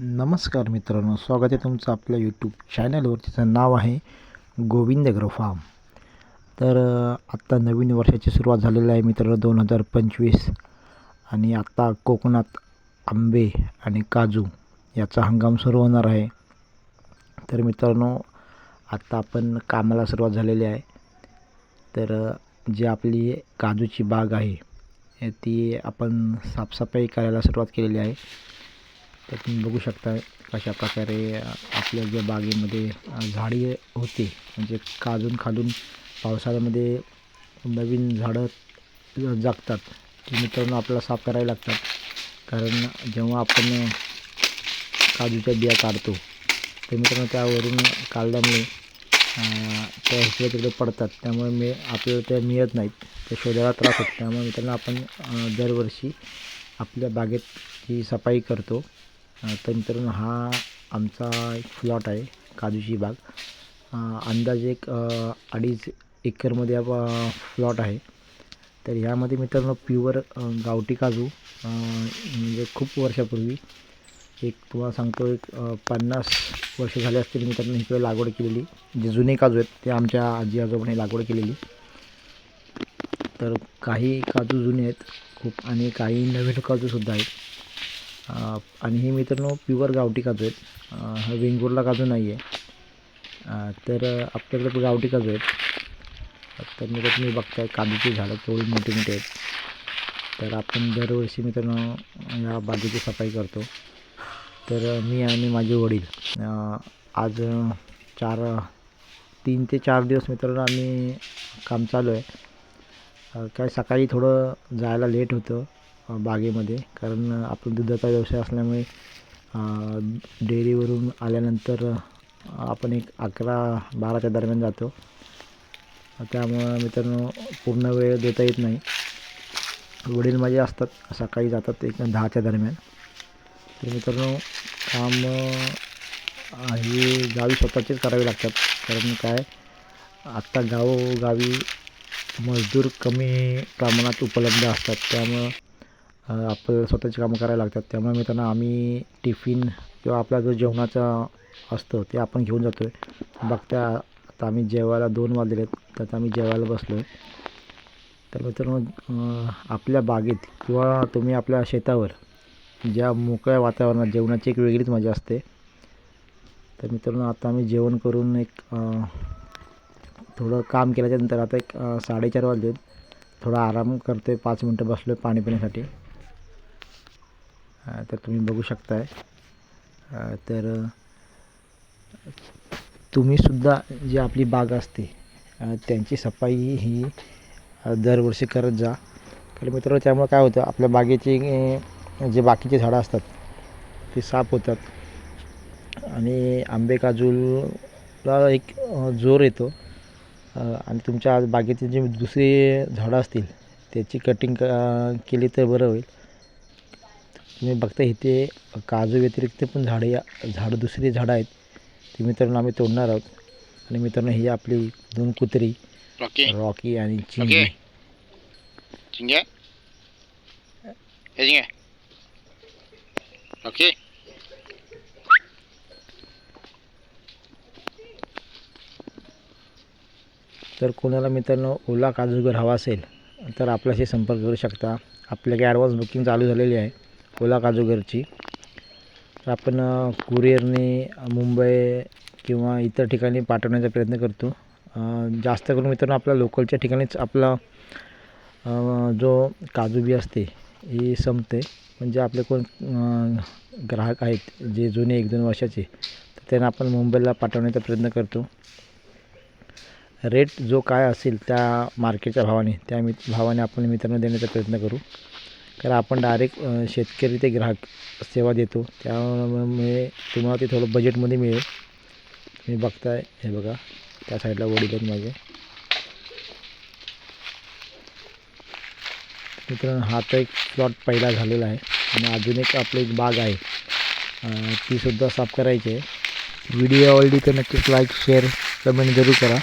नमस्कार मित्रांनो स्वागत आहे तुमचं आपल्या यूट्यूब चॅनलवर तिचं नाव आहे गोविंद फार्म. तर आत्ता नवीन वर्षाची सुरुवात झालेली आहे मित्रांनो दोन हजार पंचवीस. आणि आत्ता कोकणात आंबे आणि काजू याचा हंगाम सुरू होणार आहे. तर मित्रांनो आत्ता आपण कामाला सुरुवात झालेली आहे. तर जी आपली काजूची बाग आहे ती आपण साफसफाई करायला सुरुवात केलेली आहे. तर तुम्ही बघू शकता कशा प्रकारे आपल्या ज्या बागेमध्ये झाडे झाडी होते. म्हणजे काजून खालून पावसाळ्यामध्ये नवीन झाडं जगतात. ती मित्रांनो आपल्याला साफ करावी लागतात. कारण जेव्हा आपण काजूच्या बिया काढतो तर मित्रांनो त्यावरून काढल्यामुळे त्या इकडे तिकडे पडतात. त्यामुळे मी आपल्याला त्या मिळत नाहीत. ते शोधायला त्रास होतो. त्यामुळे मित्रांनो आपण दरवर्षी आपल्या बागेत ही सफाई करतो. तर मित्रांनो हा आमचा एक प्लॉट आहे काजूची बाग. अंदाज अंदाजे एक अडीच एकरमध्ये हा प्लॉट आहे. तर ह्यामध्ये मित्रांनो प्युअर गावठी काजू म्हणजे खूप वर्षापूर्वी एक तुम्हाला सांगतो एक पन्नास वर्ष झाले असतील मित्रांनो इकडे लागवड केलेली. जे जुने काजू आहेत ते आमच्या आजी आजोबाने लागवड केलेली. तर काही काजू जुने आहेत खूप आणि काही नवीन काजूसुद्धा आहेत. आणि हे मित्रांनो प्युअर गावठी काजू आहेत. हा वेंगुर्ला काजू नाही आहे तर आपल्याकडे गावठी काजू आहेत. तर मित्र तुम्ही बघताय काजूची झाडं केवढी मोठी मोठी आहेत. तर आपण दरवर्षी मित्रांनो या बागेची सफाई करतो. तर मी आणि माझे वडील आज चार तीन ते चार दिवस मित्रांनो आम्ही काम चालू आहे. काय सकाळी थोडं जायला लेट होतं. बागेमध्ये. कारण आपण दुधाचा व्यवसाय असल्यामुळे डेअरीवरून आल्यानंतर आपण एक अकरा बाराच्या दरम्यान जातो. त्यामुळं मित्रांनो पूर्ण वेळ देता येत नाही. वडील माझे असतात सकाळी जातात एक दहाच्या दरम्यान. तर मित्रांनो काम हे गावी स्वतःचेच करावे लागतात. कारण काय आत्ता गावोगावी मजदूर कमी प्रमाणात उपलब्ध असतात. त्यामुळं आपल्याला स्वतःची कामं करायला लागतात. त्यामुळे मित्रांनो आम्ही टिफिन किंवा आपला जो जेवणाचा असतो ते आपण घेऊन जातो आहे बघता आता आम्ही जेवायला दोन वाजले आहेत. त्यात आम्ही जेवायला बसलो आहे तर मित्रांनो आपल्या बागेत किंवा तुम्ही आपल्या शेतावर ज्या मोकळ्या वातावरणात जेवणाची एक वेगळीच मजा असते. तर मित्रांनो आता आम्ही जेवण करून एक थोडं काम केल्याच्यानंतर आता एक साडेचार वाजले थोडा आराम करतो आहे पाच मिनटं बसलो आहे पाणी पिण्यासाठी. तर तुम्ही बघू शकताय. तर तुम्हीसुद्धा जी आपली बाग असते त्यांची सफाई ही दरवर्षी करत जा. कारण मित्र त्यामुळे काय होतं आपल्या बागेची जे बाकीचे झाडं असतात ते साफ होतात. आणि आंबे काजूला एक जोर येतो. आणि तुमच्या आज बागेतील जे दुसरी झाडं असतील त्याची कटिंग क केली तर बरं होईल. तुम्ही बघता इथे काजू व्यतिरिक्त पण झाडे झाडं दुसरी झाडं आहेत. ती मित्रांनो आम्ही तोडणार आहोत. आणि मित्रांनो ही आपली दोन कुत्री रॉकी. आणि चिंगी. Rocky. तर कोणाला मित्रांनो ओला काजूगर हवा असेल तर आपल्याशी संपर्क करू शकता. आपल्याकडे ॲडव्हान्स बुकिंग चालू झालेली आहे. ओला काजूगरची तर आपण कुरिअरने मुंबई किंवा इतर ठिकाणी पाठवण्याचा प्रयत्न करतो. जास्त करून मित्रांनो आपल्या लोकलच्या ठिकाणीच आपला जो काजू बी असते ही संपते. म्हणजे आपले कोण ग्राहक आहेत जे जुने एक दोन वर्षाचे तर त्यांना आपण मुंबईला पाठवण्याचा प्रयत्न करतो. रेट जो काय असेल त्या मार्केटच्या भावाने त्या मी भावाने आपण मित्रांनो देण्याचा प्रयत्न करू. कारण आपण डायरेक्ट शेतकरी ते ग्राहक सेवा देतो. त्यामुळे तुम्हाला ते थोडं बजेटमध्ये मिळेल. तुम्ही बघताय हे बघा. त्या साईडला वडील आहेत माझे मित्रांनो हा तर एक प्लॉट पहिला झालेला आहे. आणि अजून एक आपली एक बाग आहे. तीसुद्धा साफ करायची आहे. व्हिडिओ आवडली तर नक्कीच लाईक शेअर कमेंट जरूर करा.